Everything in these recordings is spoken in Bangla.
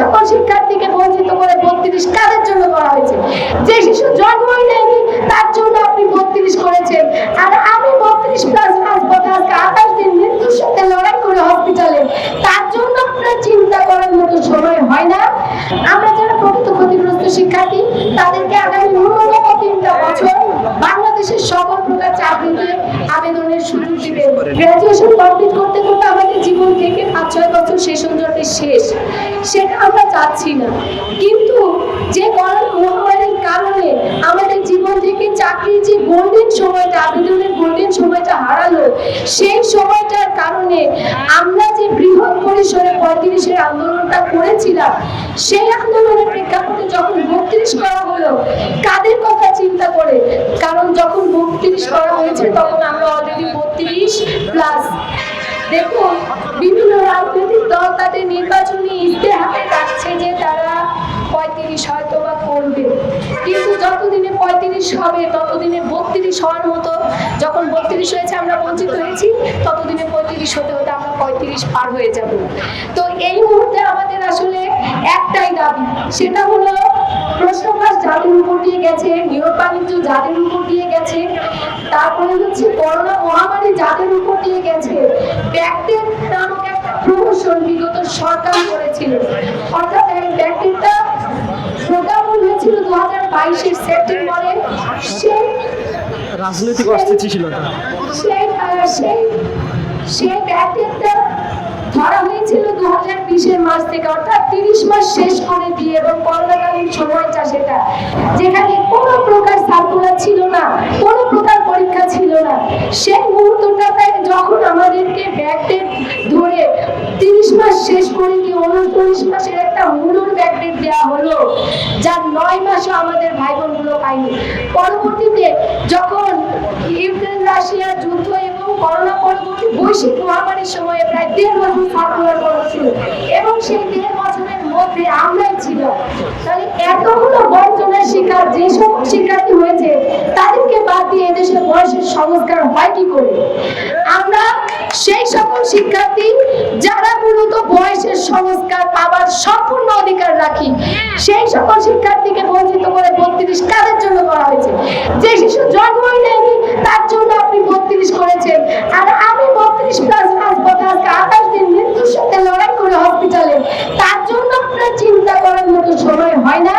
সকল শিক্ষার্থীকে বঞ্চিত করে বত্রিশ কাদের জন্য করা হয়েছে? যে শিশু জন্মই নেয়নি তার জন্য আপনি বত্রিশ করেছেন। আর আমি বত্রিশ প্লাস পাঁচ বছর আঠাশ দিন মৃত্যুর সাথে লড়াই করে হসপিটালে তার জন্য আপনার চিন্তা করার মতো সময় হয় না। আমরা যারা প্রকৃত ক্ষতিগ্রস্ত শিক্ষার্থী, তাদেরকে আগামী ন্যূনতম তিনটা বছর বাংলাদেশের সকল প্রকার চাকরিতে আবেদনের সুযোগ দিবে। গ্রাজুয়েশন কমপ্লিট করতে করতে আমাদের জীবন থেকে পাঁচ ছয় বছর সেই সৌন্দর্যের শেষ। সেটা আমরা চাচ্ছি না। কিন্তু যে করোনা মহামারীর কারণে আমাদের জীবন থেকে চাকরির যে গোল্ডেন সময়টা, আবেদনের গোল্ডেন সময়টা হারালো, সেই সময়টার কারণে আমরা যে বৃহৎ পরিসরে পঁয়ত্রিশের আন্দোলনটা করেছিলাম, সেই আন্দোলনের প্রেক্ষাপটে যখন বত্রিশ করা হলো, কাদের কথা চিন্তা করে? কারণ যখন বত্রিশ করা হয়েছে, তখন আমরা অলরেডি বত্রিশ প্লাস দেখুন, বিভিন্ন রাজনৈতিক দল তাদের নির্বাচনী ইস্তেহারে রাখছে যে তারা পঁয়ত্রিশ হয়তো বা করবে। কিন্তু যতদিনে পঁয়ত্রিশ হবে, ততদিনে বত্রিশ হওয়ার মতো যখন বত্রিশ হয়েছে আমরা বঞ্চিত হয়েছি, ততদিনে পঁয়ত্রিশ হতে হতে আমরা পঁয়ত্রিশ পার হয়ে যাব। তো এই মুহূর্তে আমাদের আসলে একটাই দাবি, সেটা হলো প্রশ্নবাস যাদের উপর দিয়ে গেছে নিয়োগ বাণিজ্য উপর দিয়ে গেছে, তারপরে হচ্ছে করোনা মহামারী যাদের উপর দিয়ে বিগত করেছিল। অর্থাৎ এই ব্যাকটেকটা প্রোগ্রাম হয়েছিল দু হাজার বাইশের সেপ্টেম্বরে। সেই রাজনৈতিক অস্থিতিশীলতা। সেই সেই সেই ব্যাকটেকটা ধরা হয়েছিল দু হাজার বিশের মাস থেকে। অর্থাৎ তিরিশ মাস শেষ করে দিয়ে এবং করোনাকালীন সময়টা সেটা। যেখানে কোনো প্রকার সার্কুলার ছিল না কোনো প্রকার পরীক্ষা ছিল না। সেই মুহূর্তটাতে যখন আমাদেরকে ব্যাকডেট ধরে তিরিশ মাস শেষ করে দিয়ে উনত্রিশ মাসের একটা মূলর ব্যাকডেট দেওয়া হলো, যার নয় মাসও আমাদের ভাই বোনগুলো পায়নি। পরবর্তীতে যখন ইউক্রেন, রাশিয়া যুদ্ধ এবং করোনা পরবর্তী বৈশ্বিক মহামারীর সময়ে প্রায় দেড় বছর সার্কুলার করা ছিল, এবং সেই দেড় বছরের মধ্যে আমরাই ছিল। তাহলে এতগুলো বঞ্চনার শিকার যে সকল শিক্ষার্থী হয়েছে, তাদেরকে বাদ দিয়ে বয়সের সংস্কার হয় কি করে? আমরা সেই সকল শিক্ষার্থী যারা মূলত বয়সের সংস্কার পাবার সম্পূর্ণ অধিকার রাখি, সেই সকল শিক্ষার্থীকে বঞ্চিত করে বত্রিশ কাদের জন্য করা হয়েছে। যে শিশু জন্মই নেয়নি, তার জন্য আপনি বত্রিশ করেছেন। আর আমি বত্রিশ প্লাস পাঁচ বছর আজকে আঠাশ দিন মৃত্যুর সাথে লড়াই করে হসপিটালে তার জন্য আপনার চিন্তা করার মতো সময় হয় না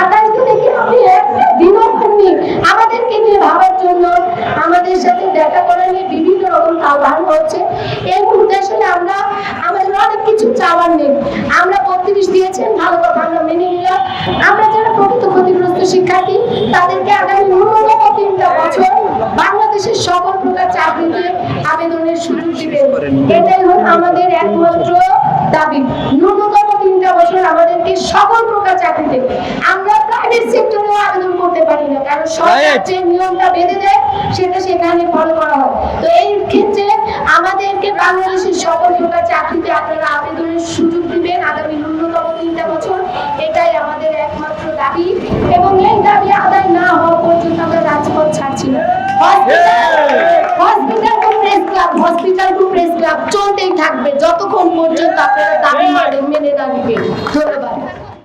আঠাশ দিনে কি আপনি একটা দিনও পাননি আমাদেরকে নিয়ে ভাবার জন্য আমাদের সাথে দেখা করা নিয়ে বিভিন্ন রকম আহ্বান হচ্ছে এই মুহূর্তে আসলে আমরা আমাদের অনেক কিছু চাওয়ার নেই আমরা বত্রিশ দিয়েছেন ভালো কথা আমরা মেনে নিলাম আমরা যারা প্রকৃত ক্ষতিগ্রস্ত শিক্ষার্থী তাদেরকে আগামী ন্যূনতম তিনটা বছর বাংলাদেশের সকল প্রকার চাকরিতে আবেদনের সুযোগ দিবে। এটাই হল আমাদের একমাত্র দাবি। ন্যূনতম তিনটা বছর আমাদেরকে সকল প্রকার চাকরিতে আমরা প্রাইভেট সেক্টরেও আবেদন করতে পারি না কারণ সরকার যে নিয়মটা বেঁধে দেয় সেটা সেখানে ফলো করা হয়। তো এই ক্ষেত্রে আমাদেরকে বাংলাদেশের সকল প্রকার চাকরিতে আপনারা আবেদনের সুযোগ দিবেন আগামী ন্যূনতম তিনটা বছর এটাই আমাদের একমাত্র দাবি এবং এই দাবি আদায় না হওয়া পর্যন্ত আমরা রাজপথ ছাড়ছি না hospital to press club hospital to press club চলতেই থাকবে, যতক্ষণ পর্যন্ত আপনারা দাবি মেনে না নিবেন। ধন্যবাদ।